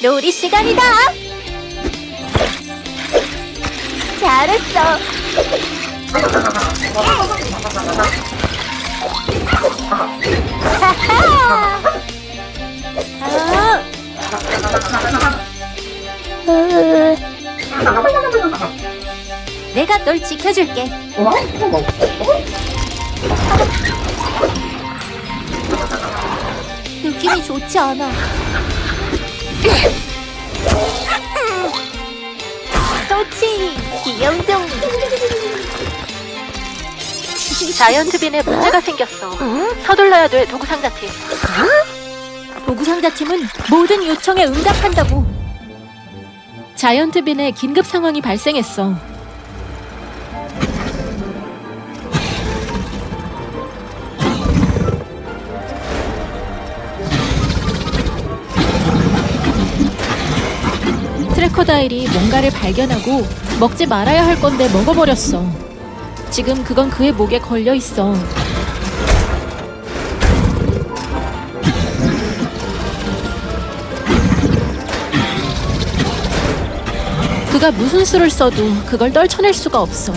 놀이 시간이다. 잘했어. 내가 널 지켜줄게. 느낌이 좋지 않아. 또치 귀염둥이. 자이언트빈에 문제가 생겼어. 서둘러야 돼, 도구상자팀. 도구상자팀은 모든 요청에 응답한다고. 자이언트빈에 긴급 상황이 발생했어. 트래커다일이 뭔가를 발견하고 먹지 말아야 할 건데 먹어버렸어. 지금 그건 그의 목에 걸려 있어. 그가 무슨 수를 써도 그걸 떨쳐낼 수가 없어.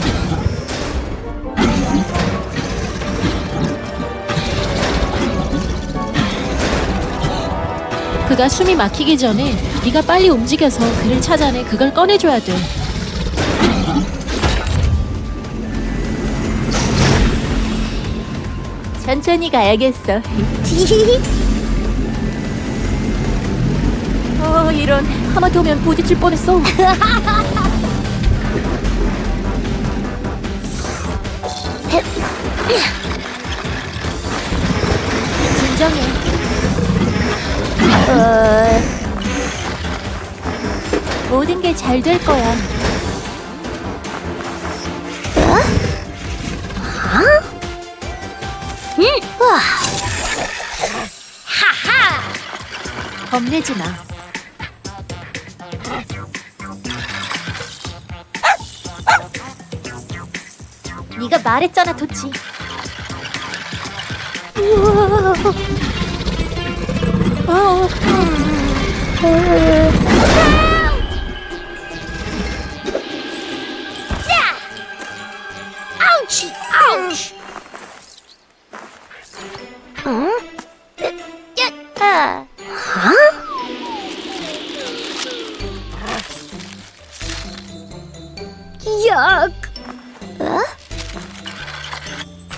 그가 숨이 막히기 전에 네가 빨리 움직여서 그를 찾아내 그걸 꺼내줘야 돼. 천천히 가야겠어. 어, 이런 하마터면 부딪힐 뻔했어. 진정해. 어... 모든 게 잘 될 거야. 겁내지 마. 네가 말했잖아, 도치. 어, 아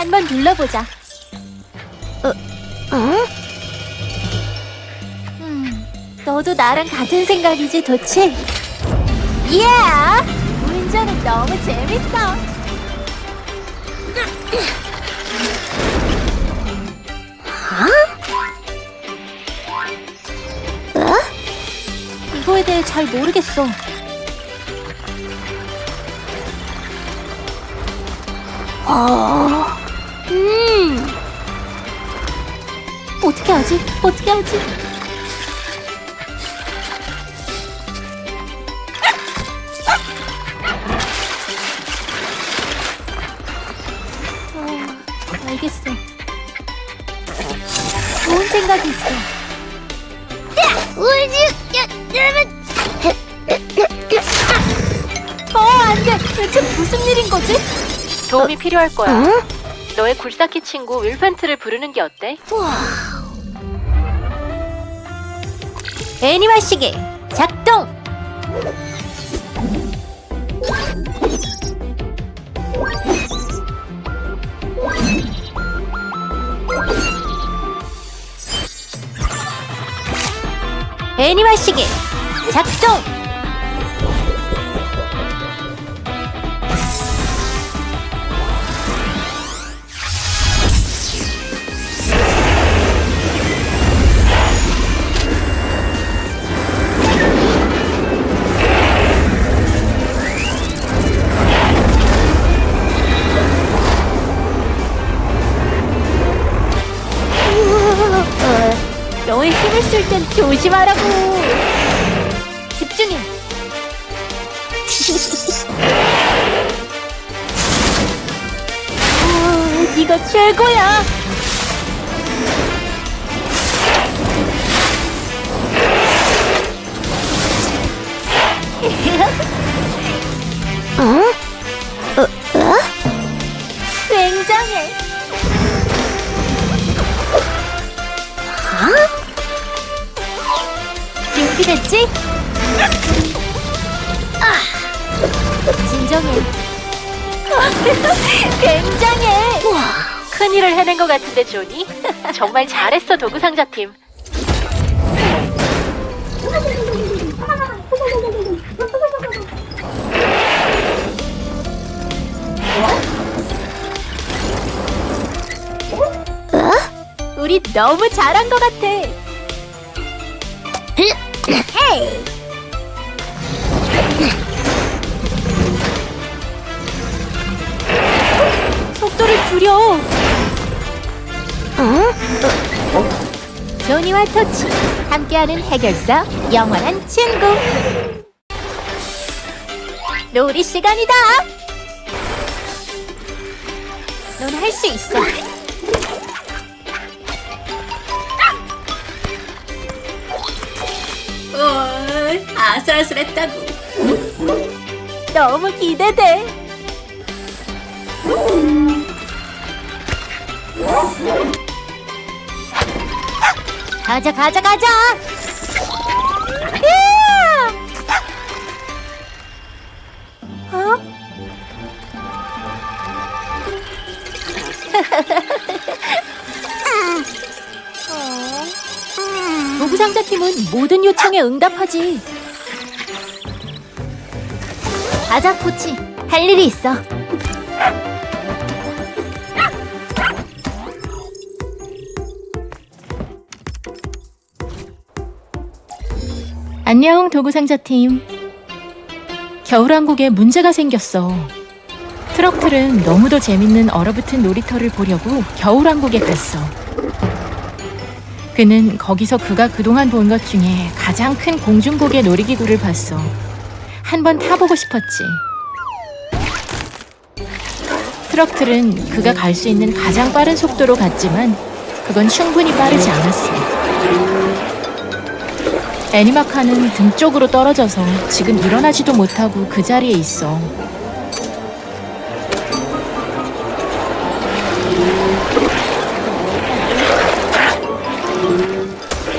한번 눌러보자. 어? 어? 음, 너도 나랑 같은 생각이지, 도치? 예! 운전은 너무 재밌어. 어? 이거에 대해 잘 모르겠어. 어, 음. 어떻게 하지? 어떻게 하지? 어, 알겠어. 좋은 생각이 있어. 어, 안 돼. 대체 무슨 일인 거지? 도움이 필요할 거야. 너의 굴삭기 친구 윌펜트를 부르는 게 어때? 애니멀 시계 작동. 애니멀 시계 작동. 땐 조심하라고. 집중해. 어, 네가 최고야. 준비됐지? 아, 진정해. 굉장해. 큰일을 해낸 것 같은데 조니? 정말 잘했어 도구 상자 팀. 우리 너무 잘한 것 같아. 속도를 줄여. 조니와 토치 함께하는 해결사 영원한 친구. 놀이 시간이다. 넌 할 수 있어. 아슬아슬했다고. 너무 기대돼. 가자, 가자, 가자. 이야! 어? 도구상자 팀은 모든 요청에 응답하지. 가자, 코치. 할 일이 있어. 안녕 도구상자 팀. 겨울왕국에 문제가 생겼어. 트럭틀은 너무도 재밌는 얼어붙은 놀이터를 보려고 겨울왕국에 갔어. 그는 거기서 그가 그동안 본 것 중에 가장 큰 공중고개 놀이기구를 봤어. 한번 타보고 싶었지. 트럭틀은 그가 갈 수 있는 가장 빠른 속도로 갔지만 그건 충분히 빠르지 않았어. 애니마카는 등 쪽으로 떨어져서 지금 일어나지도 못하고 그 자리에 있어.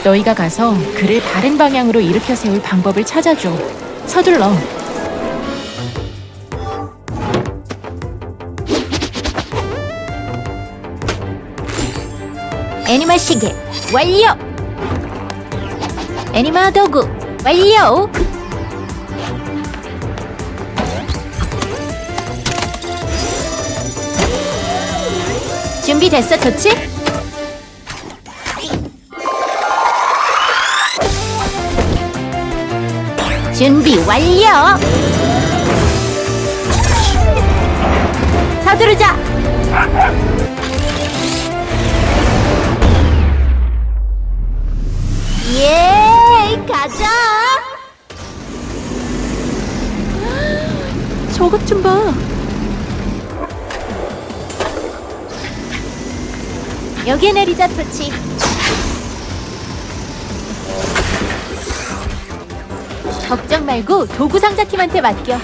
너희가 가서 그를 바른 방향으로 일으켜 세울 방법을 찾아줘. 서둘러. 애니마 시계 완료. 애니마 도구 완료. 준비됐어, 좋지? 준비 완료. 서두르자. 예, 가자. 저것 좀 봐. 여기에 내리자, 토치. 걱정 말고 도구 상자 팀한테 맡겨.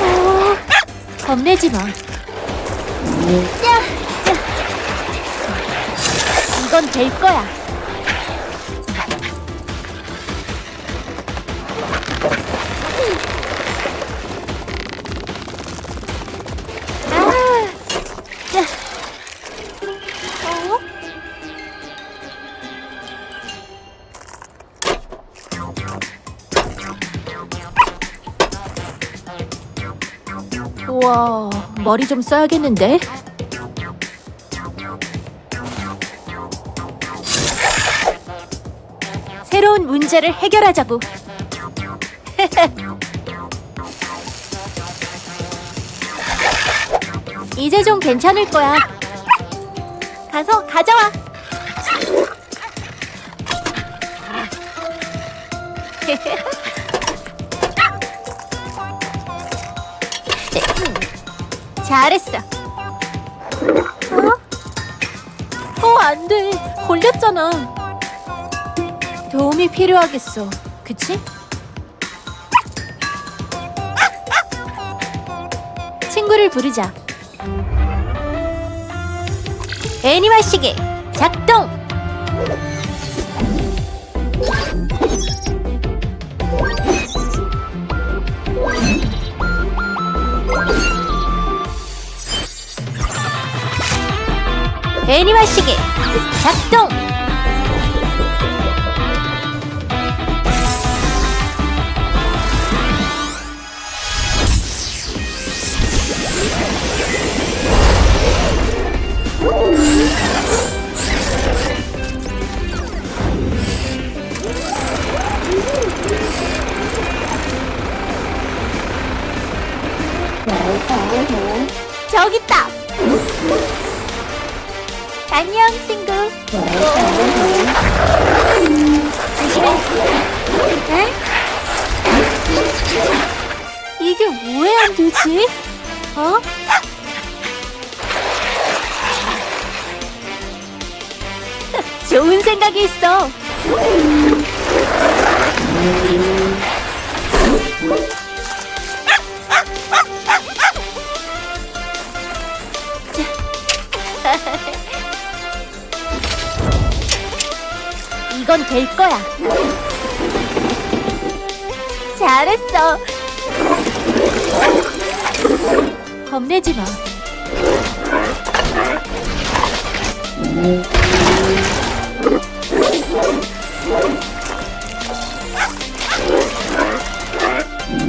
어, 겁내지 마. 야, 야. 이건 될 거야. 우와, 머리 좀 써야겠는데? 새로운 문제를 해결하자고. 이제 좀 괜찮을 거야. 가서 가져와. 잘했어. 어, 안 돼. 걸렸잖아. 도움이 필요하겠어. 그치? 친구를 부르자. 애니멀 시계 작동! 애니멀 시계 작동! 저기. 안녕 친구. 이게 왜 안 되지? 어? 좋은 생각이 있어. 될 거야. 잘했어. 겁내지 마.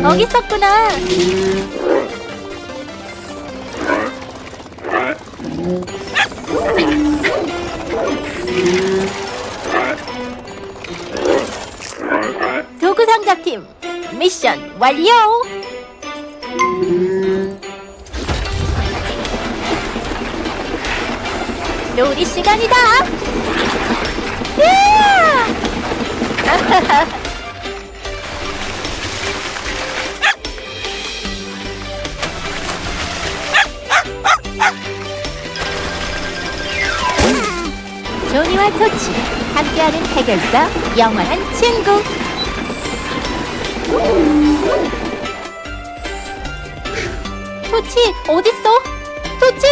거기 있었구나. 완료. 놀이 시간이다. 조니와 토치 함께하는 해결사 영원한 친구. 토치 어딨어? 토치!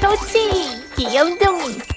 토치 동이